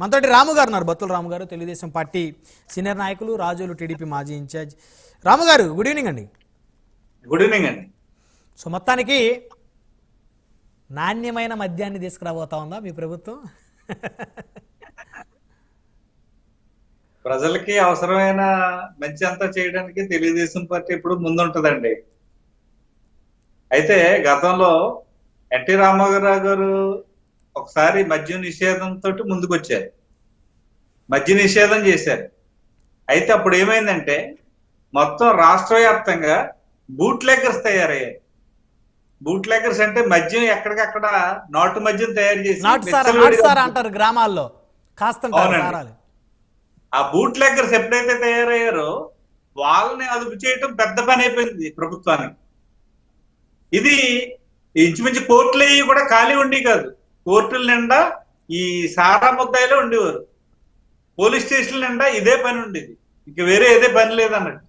మనతోటి రాము గారు ఉన్నారు బత్తుల రాము గారు తెలుగుదేశం పార్టీ సీనియర్ నాయకులు రాజులు టీడీపీ మాజీ in charge. Ramu garu good evening అండి. గుడ్ ఈవినింగ్ అండి. సో మొత్తానికి నాణ్యమైన మద్యాన్ని తీసుకురాబోతా ఉందా మీ ప్రభుత్వం? ప్రజలకి అవసరమైన మంచి అంతా చేయడానికి తెలుగుదేశం పార్టీ ఇప్పుడు ముందుంటదండి. అయితే గతంలో ఎన్టీ రామారావు గారు ఒకసారి మద్యం నిషేధంతో ముందుకు వచ్చారు మద్య నిషేధం చేశారు. అయితే అప్పుడు ఏమైందంటే మొత్తం రాష్ట్ర వ్యాప్తంగా బూట్ లెక్కర్స్ తయారయ్యాయి బూట్ లెక్కర్స్ అంటే మద్యం ఎక్కడికక్కడ నాటు మద్యం తయారు చేసి అంటారు గ్రామాల్లో. సారాలు. ఆ బూట్ లెక్కర్స్ ఎప్పుడైతే తయారయ్యారో వాళ్ళని అదుపు చేయటం పెద్ద పని అయిపోయింది ప్రభుత్వానికి. ఇది ఇంచుమించు కోర్టులు అయ్యి కూడా ఖాళీ ఉండి కాదు. కోర్టుల నిండా ఈ సారా ముద్దాయిలో ఉండేవారు. పోలీస్ స్టేషన్ నిండా ఇదే పని ఉండేది. ఇంక వేరే ఏదే పని లేదన్నట్టు.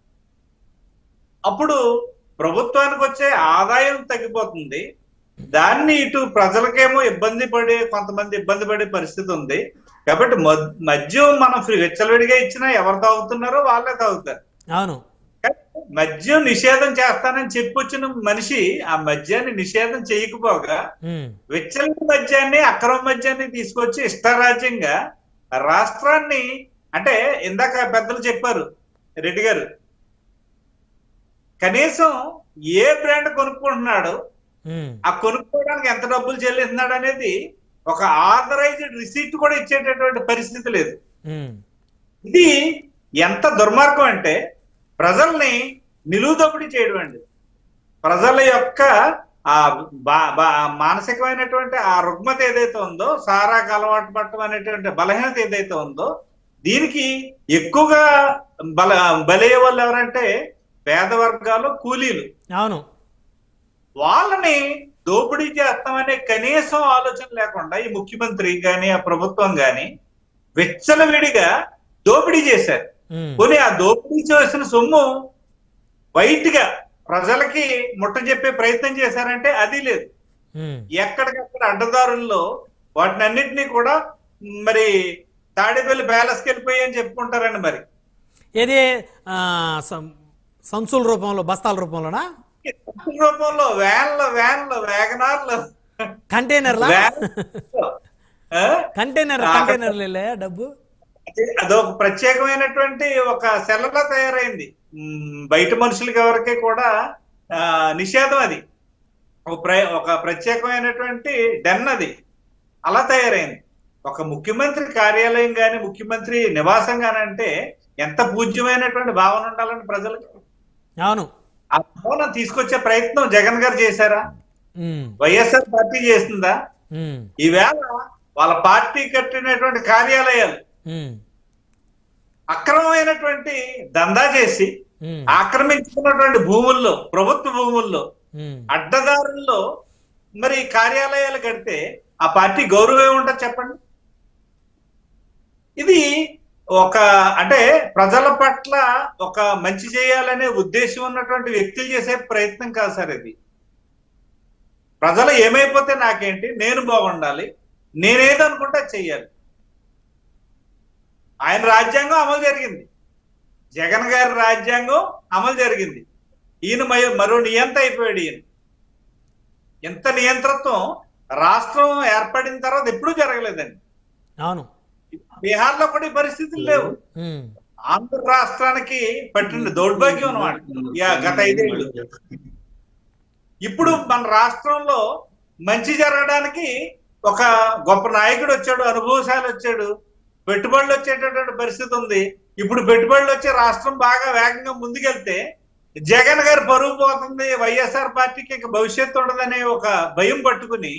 అప్పుడు ప్రభుత్వానికి వచ్చే ఆదాయం తగ్గిపోతుంది. దాన్ని ఇటు ప్రజలకేమో ఇబ్బంది పడే కొంతమంది ఇబ్బంది పడే పరిస్థితి ఉంది. కాబట్టి మద్- మద్యం మనం వెచ్చలవిడిగా ఇచ్చినా ఎవరు తాగుతున్నారో వాళ్ళే తాగుతారు. అవును. మద్యం నిషేధం చేస్తానని చెప్పొచ్చిన మనిషి ఆ మద్యాన్ని నిషేధం చేయకపోగా ఉమ్, వెచ్చలని మద్యాన్ని అక్రమ మద్యాన్ని తీసుకొచ్చి ఇష్టారాజ్యంగా రాష్ట్రాన్ని అంటే ఇందాక పెద్దలు చెప్పారు రెడ్డి గారు కనీసం ఏ బ్రాండ్ కొనుక్కుంటున్నాడు ఆ కొనుక్కోవడానికి ఎంత డబ్బులు చెల్లిస్తున్నాడు అనేది ఒక ఆథరైజ్డ్ రిసీట్ కూడా ఇచ్చేటటువంటి పరిస్థితి లేదు. ఇది ఎంత దుర్మార్గం అంటే ప్రజల్ని నిలువుదొపిడి చేయడం అండి ప్రజల యొక్క ఆ మానసికమైనటువంటి ఆ రుగ్మత ఏదైతే ఉందో సారాకు అలవాటు పట్టడం అనేటువంటి బలహీనత ఏదైతే ఉందో దీనికి ఎక్కువగా బల బలయ్యే వాళ్ళు ఎవరంటే పేద వర్గాలు కూలీలు. అవును. వాళ్ళని దోపిడీ చేస్తామనే కనీసం ఆలోచన లేకుండా ఈ ముఖ్యమంత్రి గాని ఆ ప్రభుత్వం గాని విచ్చలవిడిగా దోపిడీ చేశారు. పోనీ ఆ దోపిడీ చేసిన సొమ్ము వైట్గా ప్రజలకి ముట్ట చెప్పే ప్రయత్నం చేశారంటే అది లేదు. ఎక్కడికక్కడ అడ్డదారుల్లో వాటిని అన్నింటినీ కూడా మరి తాడేపల్లి ప్యాలెస్కి వెళ్ళిపోయి అని చెప్పుకుంటారండి మరి. ఏది? సంచుల రూపంలో బస్తాల రూపంలోనా? రూపంలో వ్యాన్లు వ్యాన్లు వేగనార్లు కంటైనర్లా? కంటైనర్ కంటైనర్లు డబ్బు? అదొక ప్రత్యేకమైనటువంటి ఒక సెల్లలా తయారైంది. బయట మనుషులకి ఎవరికి కూడా నిషేధం అది. ఒక ప్ర- ఒక ప్రత్యేకమైనటువంటి డెన్ అది. అలా తయారైంది. ఒక ముఖ్యమంత్రి కార్యాలయం గాని ముఖ్యమంత్రి నివాసం గాని అంటే ఎంత పూజ్యమైనటువంటి భావన ఉండాలని ప్రజలకు? అవును. ఆ భావన తీసుకొచ్చే ప్రయత్నం జగన్ గారు చేశారా? వైఎస్ఆర్ పార్టీ చేస్తుందా ఉమ్, ఈవేళ వాళ్ళ పార్టీ కట్టినటువంటి కార్యాలయాలు అక్రమమైనటువంటి దందా చేసి ఆక్రమించుకున్నటువంటి భూముల్లో ప్రభుత్వ భూముల్లో అడ్డదారుల్లో మరి కార్యాలయాలు కడితే ఆ పార్టీ గౌరవం ఏముంటుంది చెప్పండి? ఇది ఒక అంటే ప్రజల పట్ల ఒక మంచి చేయాలనే ఉద్దేశం ఉన్నటువంటి వ్యక్తులు చేసే ప్రయత్నం కాదు సార్ ఇది. ప్రజలు ఏమైపోతే నాకేంటి? నేను బాగుండాలి. నేనేదనుకుంటే చెయ్యాలి. ఆయన రాజ్యాంగం అమలు జరిగింది. జగన్ గారి రాజ్యాంగం అమలు జరిగింది. ఈయన మరో నియంత అయిపోయాడు ఈయన. ఎంత నియంత్రత్వం రాష్ట్రం ఏర్పడిన తర్వాత ఎప్పుడూ జరగలేదండి. అవును. బీహార్లో కూడా ఈ పరిస్థితులు లేవు. ఆంధ్ర రాష్ట్రానికి పట్టిన దౌర్భాగ్యం అన్నమాట. యా, గత ఐదేళ్ళు. ఇప్పుడు మన రాష్ట్రంలో మంచి జరగడానికి ఒక గొప్ప నాయకుడు వచ్చాడు అనుభవశాలి వచ్చాడు. పెట్టుబడులు వచ్చేటటువంటి పరిస్థితి ఉంది. ఇప్పుడు పెట్టుబడులు వచ్చే రాష్ట్రం బాగా వేగంగా ముందుకెళ్తే జగన్ గారి పరువు పోతుంది వైఎస్ఆర్ పార్టీకి ఇక భవిష్యత్తు ఉండదనే ఒక భయం పట్టుకుని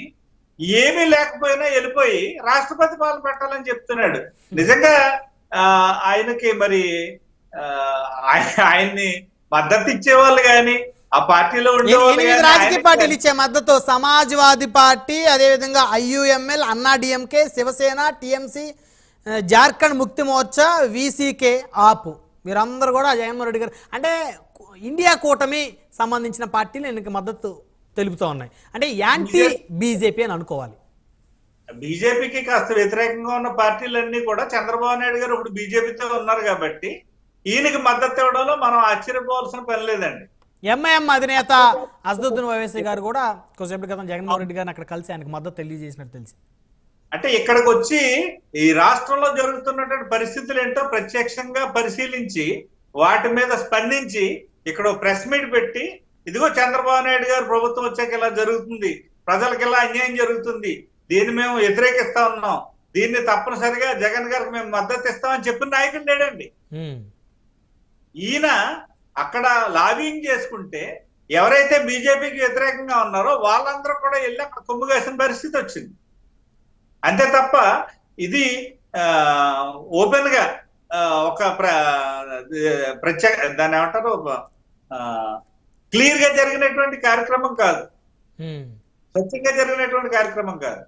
ఏమీ లేకపోయినా వెళ్ళిపోయి రాష్ట్రపతి పాలన పెట్టాలని చెప్తున్నాడు. నిజంగా ఆ, ఆయనకి మరి ఆయన్ని మద్దతు ఇచ్చేవాళ్ళు కానీ ఆ పార్టీలో ఎనిమిది గానీ రాజకీయ పార్టీలు ఇచ్చే మద్దతు సమాజ్వాదీ పార్టీ అదేవిధంగా IUML Anna DMK Shiv Sena TMC Jharkhand Mukti Morcha VCK ఆప్. వీరందరూ కూడా జగన్మోహన్ రెడ్డి గారు అంటే ఇండియా కూటమి సంబంధించిన పార్టీలు ఈయనకి మద్దతు తెలుపుతూ ఉన్నాయి. అంటే యాంటీ బీజేపీ అని అనుకోవాలి. బీజేపీకి కాస్త వ్యతిరేకంగా ఉన్న పార్టీలన్నీ కూడా చంద్రబాబు నాయుడు గారు ఇప్పుడు బీజేపీతో ఉన్నారు కాబట్టి ఈయనకి మద్దతు ఇవ్వడంలో మనం ఆశ్చర్యపోవాల్సిన పని లేదండి. ఎంఐఎం అధినేత అసదుద్దీన్ ఓవైసీ గారు కూడా కొద్దిసేపటి క్రితం జగన్మోహన్ రెడ్డి గారిని అక్కడ కలిసి ఆయనకు మద్దతు తెలియజేసినట్టు తెలిసి అంటే ఇక్కడికి వచ్చి ఈ రాష్ట్రంలో జరుగుతున్నటువంటి పరిస్థితులు ఏంటో ప్రత్యక్షంగా పరిశీలించి వాటి మీద స్పందించి ఇక్కడ ప్రెస్ మీట్ పెట్టి ఇదిగో చంద్రబాబు నాయుడు గారు ప్రభుత్వం వచ్చాక ఇలా జరుగుతుంది ప్రజలకు ఇలా అన్యాయం జరుగుతుంది దీన్ని మేము వ్యతిరేకిస్తా ఉన్నాం దీన్ని తప్పనిసరిగా జగన్ గారికి మేము మద్దతు ఇస్తామని చెప్పిన నాయకుడు లేడండి. ఈయన అక్కడ లాబింగ్ చేసుకుంటే ఎవరైతే బీజేపీకి వ్యతిరేకంగా ఉన్నారో వాళ్ళందరూ కూడా వెళ్ళి అక్కడ కొమ్ము కాసిన పరిస్థితి వచ్చింది. అంతే తప్ప ఇది ఓపెన్గా ఒక ప్ర- ప్రత్యేక దాన్ని ఏమంటారు క్లియర్గా జరిగినటువంటి కార్యక్రమం కాదు. స్వచ్ఛంగా జరిగినటువంటి కార్యక్రమం కాదు